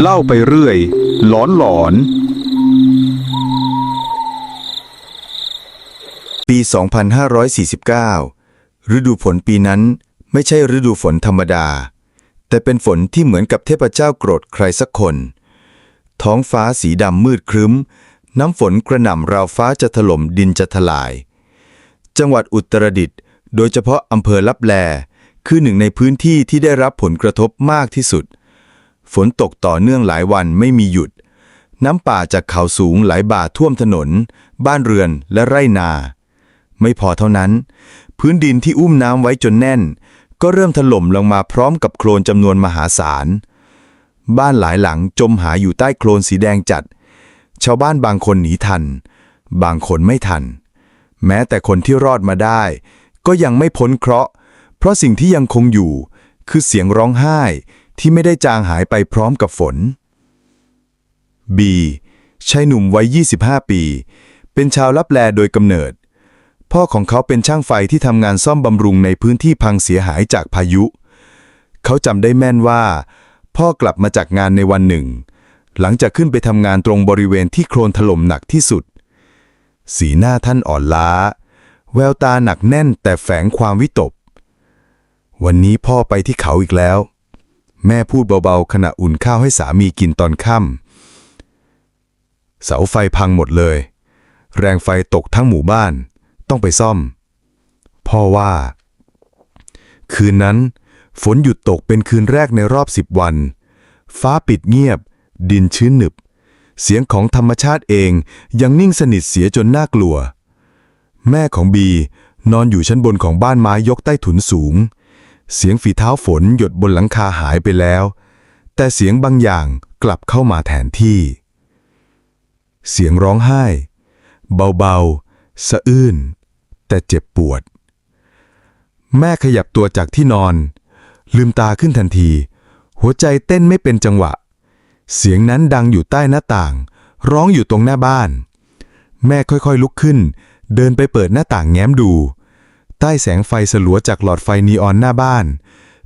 เล่าไปเรื่อย หลอนหลอน ปี 2549 ฤดูฝนปีนั้นไม่ใช่ฤดูฝนธรรมดา แต่เป็นฝนที่เหมือนกับเทพเจ้าโกรธใครสักคน ท้องฟ้าสีดำมืดครึ้ม น้ำฝนกระหน่ำราวฟ้าจะถล่มดินจะทลาย จังหวัดอุตรดิตถ์โดยเฉพาะอำเภอลับแล คือหนึ่งในพื้นที่ที่ได้รับผลกระทบมากที่สุด ฝนตกต่อเนื่องหลายวันไม่มีหยุด น้ำป่าจากเขาสูงไหลบ่าท่วมถนน บ้านเรือนและไร่นา ไม่พอเท่านั้น พื้นดินที่อุ้มน้ำไว้จนแน่น ก็เริ่มถล่มลงมาพร้อมกับโคลนจำนวนมหาศาล บ้านหลายหลังจมหายอยู่ใต้โคลนสีแดงจัด ชาวบ้านบางคนหนีทัน บางคนไม่ทัน แม้แต่คนที่รอดมาได้ ก็ยังไม่พ้นเคราะห์ เพราะสิ่งที่ยังคงอยู่ คือเสียงร้องไห้ ที่ไม่ได้จางหายไปพร้อมกับฝนบีชายหนุ่มวัย 25 ปี เป็นชาวลับแลโดยกำเนิด พ่อของเขาเป็นช่างไฟที่ทำงานซ่อมบำรุงในพื้นที่พังเสียหายจากพายุ เขาจำได้แม่นว่า พ่อกลับมาจากงานในวันหนึ่ง หลังจากขึ้นไปทำงานตรงบริเวณที่โคลนถล่มหนักที่สุด สีหน้าท่านอ่อนล้า แววตาหนักแน่นแต่แฝงความวิตก วันนี้พ่อไปที่เขาอีกแล้ว แม่พูดเบาๆ ขณะอุ่นข้าวให้สามีกินตอนค่ำเสาไฟพังหมดเลย แรงไฟตกทั้งหมู่บ้าน ต้องไปซ่อม พ่อว่า คืนนั้น ฝนหยุดตกเป็นคืนแรกในรอบสิบวัน ฟ้าปิดเงียบ ดินชื้นหนึบ เสียงของธรรมชาติเองยังนิ่งสนิทเสียจนน่ากลัว แม่ของบีนอนอยู่ชั้นบนของบ้านไม้ยกใต้ถุนสูง เสียงฝีเท้าฝนหยดบนหลังคาหายไปแล้ว แต่เสียงบางอย่างกลับเข้ามาแทนที่ เสียงร้องไห้ เบาๆ สะอื้น แต่เจ็บปวด แม่ขยับตัวจากที่นอน ลืมตาขึ้นทันที หัวใจเต้นไม่เป็นจังหวะ เสียงนั้นดังอยู่ใต้หน้าต่าง ร้องอยู่ตรงหน้าบ้าน แม่ค่อยๆลุกขึ้น เดินไปเปิดหน้าต่างแง้มดู ใต้แสงไฟสลัวจากหลอดไฟนีออนหน้าบ้าน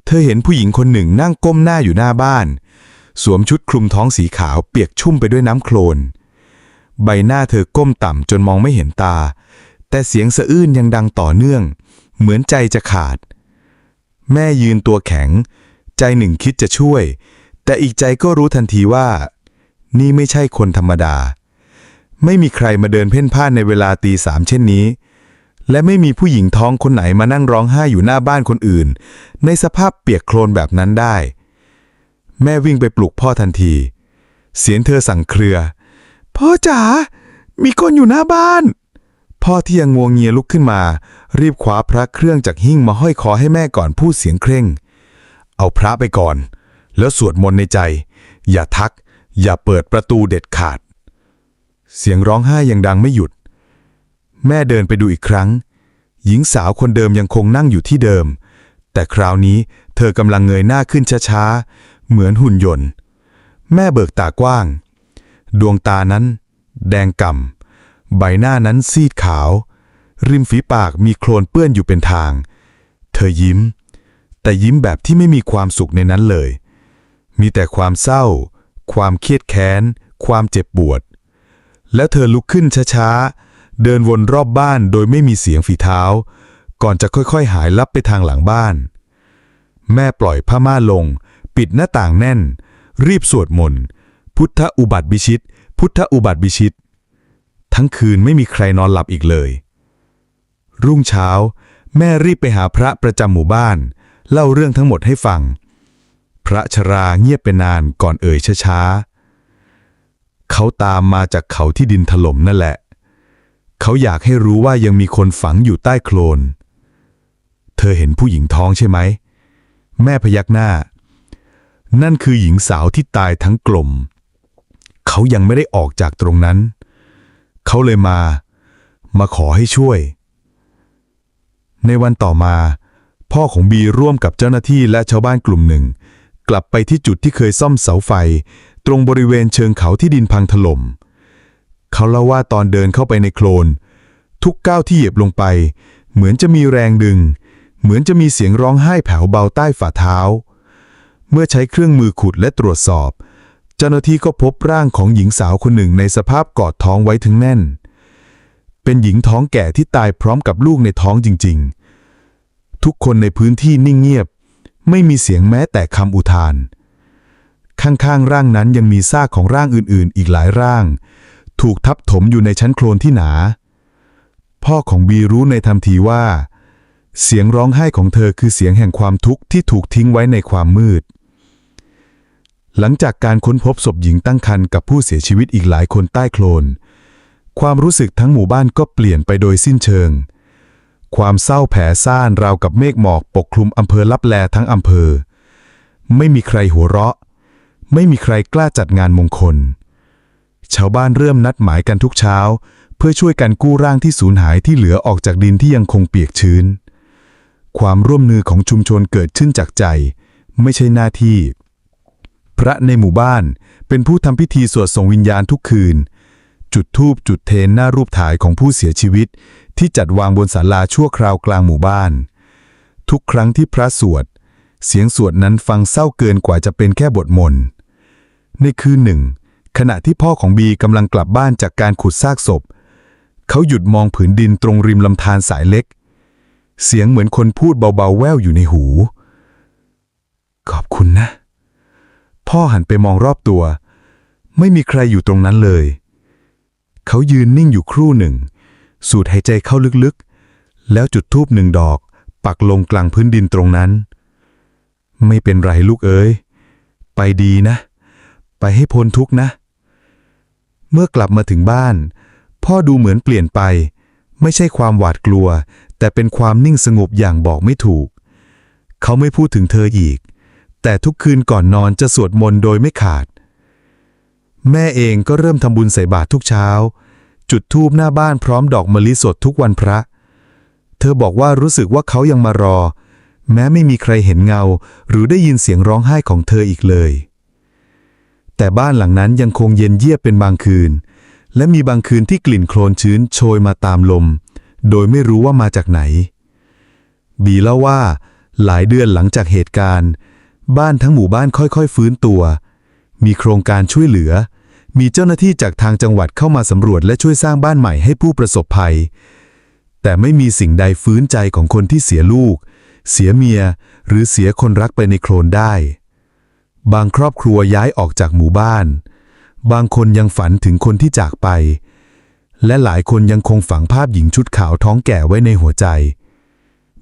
เธอเห็นผู้หญิงคนหนึ่งนั่งก้มหน้าอยู่หน้าบ้าน สวมชุดคลุมท้องสีขาวเปียกชุ่มไปด้วยน้ำโคลน ใบหน้าเธอก้มต่ำจนมองไม่เห็นตา แต่เสียงสะอื้นยังดังต่อเนื่อง เหมือนใจจะขาด แม่ยืนตัวแข็ง ใจหนึ่งคิดจะช่วย แต่อีกใจก็รู้ทันทีว่า นี่ไม่ใช่คนธรรมดา ไม่มีใครมาเดินเพ่นพ่านในเวลาตีสามเช่นนี้ และไม่มีผู้หญิงท้องคนไหนมานั่งร้องไห้อยู่หน้าบ้านคนอื่น ในสภาพเปียกโคลนแบบนั้นได้ แม่วิ่งไปปลุกพ่อทันที เสียงเธอสั่งเครือ พ่อจ๋า มีคนอยู่หน้าบ้าน พ่อที่ยังงวงเงียลุกขึ้นมา รีบคว้าพระเครื่องจากหิ้งมาห้อยคอให้แม่ก่อนพูดเสียงเคร่ง เอาพระไปก่อน แล้วสวดมนต์ในใจ อย่าทัก อย่าเปิดประตูเด็ดขาด เสียงร้องไห้ยังดังไม่หยุด แม่เดินไปดูอีกครั้ง หญิงสาวคนเดิมยังคงนั่งอยู่ที่เดิม แต่คราวนี้เธอกำลังเงยหน้าขึ้นช้าๆ เหมือนหุ่นยนต์ แม่เบิกตากว้าง ดวงตานั้น แดงก่ำใบหน้านั้นซีดขาว ริมฝีปากมีโคลนเปื้อนอยู่เป็นทาง เธอยิ้ม แต่ยิ้มแบบที่ไม่มีความสุขในนั้นเลย มีแต่ความเศร้า ความเครียดแค้น ความเจ็บปวด แล้วเธอลุกขึ้นช้าๆ เดินวนรอบบ้านโดยไม่มีเสียงฝีเท้า ก่อนจะค่อยๆ หายลับไปทางหลังบ้าน แม่ปล่อยผ้าม่านลง ปิดหน้าต่างแน่น รีบสวดมนต์พุทธอุบัติบิชิต พุทธอุบัติบิชิต ทั้งคืนไม่มีใครนอนหลับอีกเลย รุ่งเช้า แม่รีบไปหาพระประจำหมู่บ้าน เล่าเรื่องทั้งหมดให้ฟัง พระชราเงียบไปนานก่อนเอ่ยช้าๆเขาตามมาจากเขาที่ดินถล่มนั่นแหละ เขาอยากให้รู้ว่ายังมีคนฝังอยู่ใต้โคลน เธอเห็นผู้หญิงท้องใช่ไหม แม่พยักหน้า นั่นคือหญิงสาวที่ตายทั้งกลม เขายังไม่ได้ออกจากตรงนั้น เขาเลยมา มาขอให้ช่วย ในวันต่อมา พ่อของบีร่วมกับเจ้าหน้าที่และชาวบ้านกลุ่มหนึ่ง กลับไปที่จุดที่เคยซ่อมเสาไฟ ตรงบริเวณเชิงเขาที่ดินพังถล่ม เขาเล่าว่าตอนเดินเข้าไปในโคลน ทุกก้าวที่เหยียบลงไป เหมือนจะมีแรงดึง เหมือนจะมีเสียงร้องไห้แผ่วเบาใต้ฝ่าเท้า เมื่อใช้เครื่องมือขุดและตรวจสอบ เจ้าหน้าที่ก็พบร่างของหญิงสาวคนหนึ่งในสภาพกอดท้องไว้ถึงแน่น เป็นหญิงท้องแก่ที่ตายพร้อมกับลูกในท้องจริง ๆ ทุกคนในพื้นที่นิ่งเงียบ ไม่มีเสียงแม้แต่คำอุทาน ข้างๆร่างนั้นยังมีซากของร่างอื่น ๆ อีกหลายร่าง ถูกทับถมอยู่ในชั้นโคลนที่หนา พ่อของบีรู้ในทันทีว่า เสียงร้องไห้ของเธอคือเสียงแห่งความทุกข์ที่ถูกทิ้งไว้ในความมืด หลังจากการค้นพบศพหญิงตั้งครรภ์กับผู้เสียชีวิตอีกหลายคนใต้โคลน ความรู้สึกทั้งหมู่บ้านก็เปลี่ยนไปโดยสิ้นเชิง ความเศร้าแผ่ซ่านราวกับเมฆหมอกปกคลุมอำเภอลับแลทั้งอำเภอ ไม่มีใครหัวเราะ ไม่มีใครกล้าจัดงานมงคล ชาวบ้านเริ่มนัดหมายกันทุกเช้า เพื่อช่วยกันกู้ร่างที่สูญหายที่เหลือออกจากดินที่ยังคงเปียกชื้น ความร่วมมือของชุมชนเกิดขึ้นจากใจ ไม่ใช่หน้าที่ พระในหมู่บ้านเป็นผู้ทำพิธีสวดส่งวิญญาณทุกคืน จุดธูปจุดเทนหน้ารูปถ่ายของผู้เสียชีวิต ที่จัดวางบนศาลาชั่วคราวกลางหมู่บ้าน ทุกครั้งที่พระสวดเสียงสวดนั้นฟังเศร้าเกินกว่าจะเป็นแค่บทมนต์ในคืนหนึ่ง ขณะที่พ่อของบีกำลังกลับบ้านจากการขุดซากศพ เขาหยุดมองผืนดินตรงริมลำธารสายเล็ก เสียงเหมือนคนพูดเบาๆแว่วอยู่ในหู ขอบคุณนะ พ่อหันไปมองรอบตัว ไม่มีใครอยู่ตรงนั้นเลย เขายืนนิ่งอยู่ครู่หนึ่ง สูดหายใจเข้าลึกๆ แล้วจุดธูปหนึ่งดอก ปักลงกลางพื้นดินตรงนั้น ไม่เป็นไรลูกเอ๋ยไปดีนะ ไปให้พ้นทุกข์นะ เมื่อกลับมาถึงบ้าน พ่อดูเหมือนเปลี่ยนไป ไม่ใช่ความหวาดกลัว แต่เป็นความนิ่งสงบอย่างบอกไม่ถูก เขาไม่พูดถึงเธออีก แต่ทุกคืนก่อนนอนจะสวดมนต์โดยไม่ขาด แม่เองก็เริ่มทำบุญใส่บาตรทุกเช้า จุดธูปหน้าบ้านพร้อมดอกมะลิสดทุกวันพระ เธอบอกว่ารู้สึกว่าเขายังมารอ แม้ไม่มีใครเห็นเงา หรือได้ยินเสียงร้องไห้ของเธออีกเลย แต่บ้านหลังนั้นยังคงเย็นเยียบเป็นบางคืน และมีบางคืนที่กลิ่นโคลนชื้นโชยมาตามลม โดยไม่รู้ว่ามาจากไหน บีเล่าว่า หลายเดือนหลังจากเหตุการณ์ บ้านทั้งหมู่บ้านค่อยๆ ฟื้นตัว มีโครงการช่วยเหลือ มีเจ้าหน้าที่จากทางจังหวัดเข้ามาสำรวจและช่วยสร้างบ้านใหม่ให้ผู้ประสบภัย แต่ไม่มีสิ่งใดฟื้นใจของคนที่เสียลูก เสียเมีย หรือเสียคนรักไปในโคลนได้ บางครอบครัวย้ายออกจากหมู่บ้าน บางคนยังฝันถึงคนที่จากไป และหลายคนยังคงฝังภาพหญิงชุดขาวท้องแก่ไว้ในหัวใจ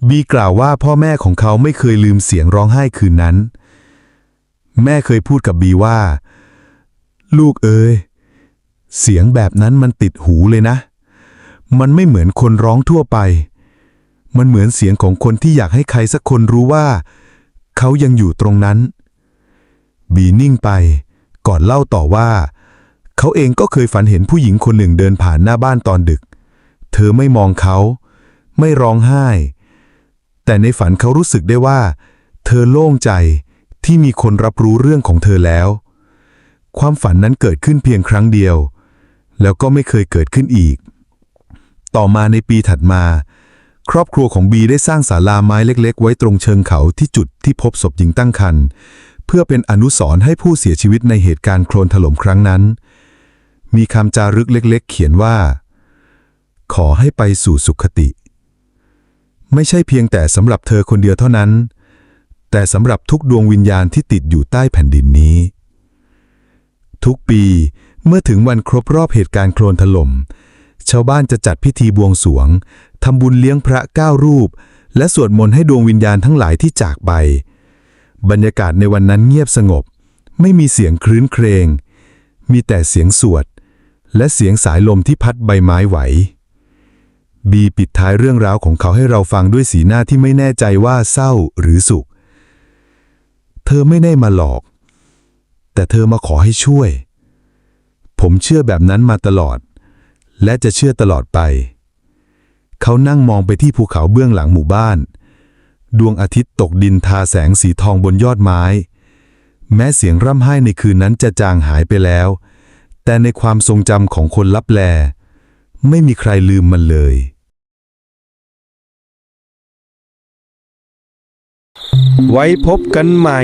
บีกล่าวว่าพ่อแม่ของเขาไม่เคยลืมเสียงร้องไห้คืนนั้น แม่เคยพูดกับบีว่า ลูกเอ๋ยเสียงแบบนั้นมันติดหูเลยนะ มันไม่เหมือนคนร้องทั่วไป มันเหมือนเสียงของคนที่อยากให้ใครสักคนรู้ว่า เขายังอยู่ตรงนั้น บีนิ่งไป ก่อนเล่าต่อว่า เขาเองก็เคยฝันเห็นผู้หญิงคนหนึ่งเดินผ่านหน้าบ้านตอนดึก เธอไม่มองเขา ไม่ร้องไห้ แต่ในฝันเขารู้สึกได้ว่า เธอโล่งใจที่มีคนรับรู้เรื่องของเธอแล้ว ความฝันนั้นเกิดขึ้นเพียงครั้งเดียว แล้วก็ไม่เคยเกิดขึ้นอีก ต่อมาในปีถัดมา ครอบครัวของบีได้สร้างศาลาไม้เล็ก ๆ ไว้ตรงเชิงเขาที่จุดที่พบศพหญิงตั้งครรภ์ เพื่อเป็นอนุสรณ์ให้ผู้เสียชีวิตในเหตุการณ์โคลนถล่มครั้งนั้น มีคำจารึกเล็กๆ เขียนว่า ขอให้ไปสู่สุขติ ไม่ใช่เพียงแต่สำหรับเธอคนเดียวเท่านั้น แต่สำหรับทุกดวงวิญญาณที่ติดอยู่ใต้แผ่นดินนี้ ทุกปีเมื่อถึงวันครบรอบเหตุการณ์โคลนถล่มชาวบ้านจะจัดพิธีบวงสรวงทำบุญเลี้ยงพระเก้ารูป และสวดมนต์ให้ดวงวิญญาณทั้งหลายที่จากไป บรรยากาศในวันนั้นเงียบสงบ ไม่มีเสียงครื้นเครง มีแต่เสียงสวด และเสียงสายลมที่พัดใบไม้ไหว บีปิดท้ายเรื่องราวของเขาให้เราฟังด้วยสีหน้าที่ไม่แน่ใจว่าเศร้าหรือสุข เธอไม่ได้มาหลอก แต่เธอมาขอให้ช่วย ผมเชื่อแบบนั้นมาตลอด และจะเชื่อตลอดไป เขานั่งมองไปที่ภูเขาเบื้องหลังหมู่บ้าน ดวงอาทิตย์ตกดินทาแสงสีทองบนยอดไม้ แม้เสียงร่ำไห้ในคืนนั้นจะจางหายไปแล้ว แต่ในความทรงจำของคนลับแล ไม่มีใครลืมมันเลยไว้พบกันใหม่